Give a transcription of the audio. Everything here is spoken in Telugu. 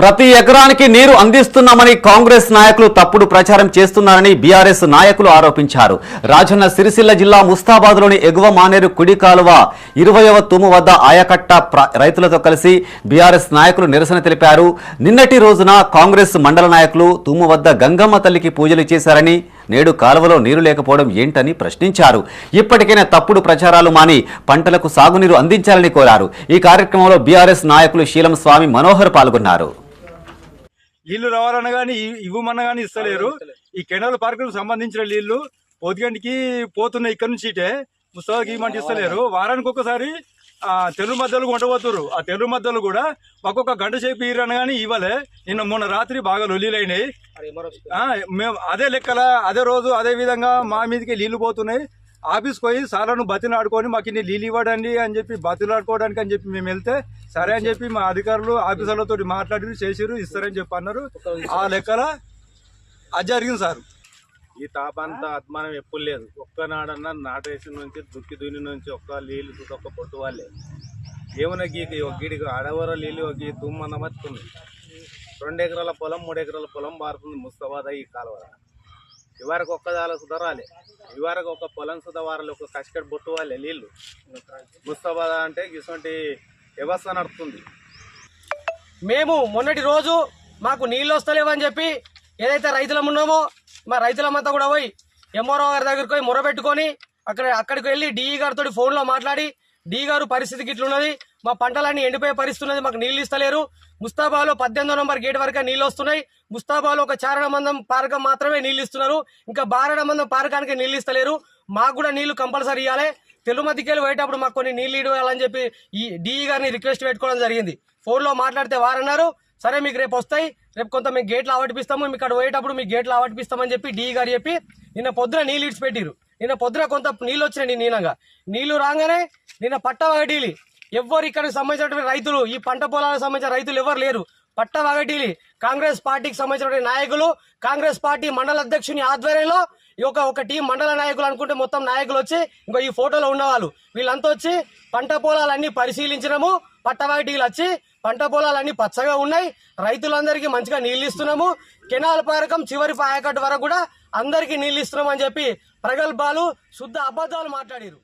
ప్రతి ఎకరానికి నీరు అందిస్తున్నామని కాంగ్రెస్ నాయకులు తప్పుడు ప్రచారం చేస్తున్నారని బీఆర్ఎస్ నాయకులు ఆరోపించారు. రాజన్న సిరిసిల్ల జిల్లా ముస్తాబాద్లోని ఎగువ మానేరు కుడి కాలువ ఇరవయవ తుము వద్ద ఆయకట్ట రైతులతో కలిసి బీఆర్ఎస్ నాయకులు నిరసన తెలిపారు. నిన్నటి రోజున కాంగ్రెస్ మండల నాయకులు తుము వద్ద గంగమ్మ తల్లికి పూజలు చేశారని నేడు కాలువలో నీరు లేకపోవడం ఏంటని ప్రశ్నించారు. ఇప్పటికైనా తప్పుడు ప్రచారాలు మాని పంటలకు సాగునీరు అందించాలని కోరారు. ఈ కార్యక్రమంలో బీఆర్ఎస్ నాయకులు శీలం స్వామి మనోహర్ పాల్గొన్నారు. నీళ్ళు రావాలన్నా కానీ ఇవ్వమన్నా కానీ ఇస్తలేరు. ఈ కెనాల్ పార్కులకు సంబంధించిన నీళ్ళు పొద్దుగంటికి పోతున్నాయి ఇక్కడ నుంచి ఇటే. ముస్తాకి ఇవ్వమంటే ఇస్తలేరు. వారానికి ఒకసారి ఆ తెలుగు మద్దలు కొంటపోతురు ఆ తెలుగు మద్దలు కూడా ఒక్కొక్క గంట సేపు ఇరని కానీ ఇవ్వలే. నిన్న మొన్న రాత్రి బాగా లొల్లిలైనాయి. మేము అదే లెక్కల అదే రోజు అదే విధంగా మా మీదకి నీళ్ళు పోతున్నాయి. ఆఫీస్కి పోయి సార్లను బతిలాడుకొని మాకు ఇన్ని నీళ్ళు ఇవ్వడండి అని చెప్పి బతిలాడుకోవడానికి అని చెప్పి మేము వెళ్తే సరే అని చెప్పి మా అధికారులు ఆఫీసర్లతో మాట్లాడి చేసిరు ఇస్తారని చెప్పి అన్నారు. ఆ లెక్కల అది జరిగింది సార్. ఈ తాపంతా అద్మానం ఎప్పుడు లేదు. ఒక్కనాడన్నా నాటేసి నుంచి దుక్కి దున్ని నుంచి ఒక్క నీళ్ళు ఒక్క పొట్టు వాళ్ళే. ఏమైనా గీకి ఒక గీడికి అడవర నీళ్ళు ఒక తుమ్మన్న బతుకుంది రెండు ఎకరాల పొలం మూడు ఎకరాల పొలం మారుతుంది ముస్తవాద ఈ కాలువ ఇవరకు ఒక్కదాల సుధరాలి. ఇవరకు ఒక పొలం సుధవారాలి ఒక కసికట్ బొట్టు వాళ్ళే నీళ్ళు. ముస్తాబాద్ అంటే ఇటువంటి వ్యవస్థ నడుస్తుంది మేము మొన్నటి రోజు మాకు నీళ్ళు వస్తలేవని చెప్పి ఏదైతే రైతులం ఉన్నామో మా రైతులమంతా కూడా పోయి ఎంఆర్ఓ గారి దగ్గరికి పోయి మొరబెట్టుకొని అక్కడ అక్కడికి వెళ్ళి డిఈ గారితో ఫోన్లో మాట్లాడి డి గారు పరిస్థితికి ఇట్లున్నది మా పంటలన్నీ ఎండిపోయే పరిస్థితున్నది. మాకు నీళ్ళు ఇస్తలేరు. ముస్తాబాలో పద్దెనిమిదో నంబర్ గేట్ వరకు నీళ్ళు వస్తున్నాయి. ముస్తాబాలో ఒక చారణ మందం పారకం మాత్రమే నీళ్ళు ఇస్తున్నారు. ఇంకా బారణ మందం పారకానికి నీళ్ళు ఇస్తలేరు. మాకు కూడా నీళ్ళు కంపల్సరీ ఇవ్వాలి. తెలుగు మధ్యకెళ్ళి పోయేటప్పుడు మాకు కొన్ని నీళ్ళు ఇవ్వాలని చెప్పి ఈ డిఈ గారిని రిక్వెస్ట్ పెట్టుకోవడం జరిగింది. ఫోన్లో మాట్లాడితే వారన్నారు సరే మీకు రేపు వస్తాయి. రేపు కొంత మీకు గేట్లు ఆవటిపిస్తాము మీకు అక్కడ పోయేటప్పుడు మీకు గేట్లు ఆవటిపిస్తామని చెప్పి డిఈ గారు చెప్పి నిన్న పొద్దున నీళ్ళు ఇడిచి పెట్టిరు నిన్న పొద్దున కొంత నీళ్ళు వచ్చినాయి నీలంగా. నీళ్ళు రాగానే నిన్న పట్ట వాగటీలి ఎవ్వరు ఇక్కడికి సంబంధించినటువంటి రైతులు ఈ పంట పొలాలకు సంబంధించిన రైతులు ఎవరు లేరు. పట్ట కాంగ్రెస్ పార్టీకి సంబంధించినటువంటి నాయకులు కాంగ్రెస్ పార్టీ మండల అధ్యక్షుని ఆధ్వర్యంలో ఈ ఒక ఒక టీం మండల నాయకులు అనుకుంటే మొత్తం నాయకులు వచ్చి ఇంకో ఈ ఫోటోలో ఉన్నవాళ్ళు. వీళ్ళంతా వచ్చి పంట పొలాలన్నీ పరిశీలించినము పట్టవాటిలు వచ్చి పంట పొలాలన్నీ పచ్చగా ఉన్నాయి. రైతులందరికీ మంచిగా నీళ్ళు ఇస్తున్నాము కెనాల్ పారకం చివరి పాయకట్టు వరకు కూడా అందరికీ నీళ్ళు ఇస్తున్నామని చెప్పి ప్రగల్భాలు శుద్ధ అబద్ధాలు మాట్లాడారు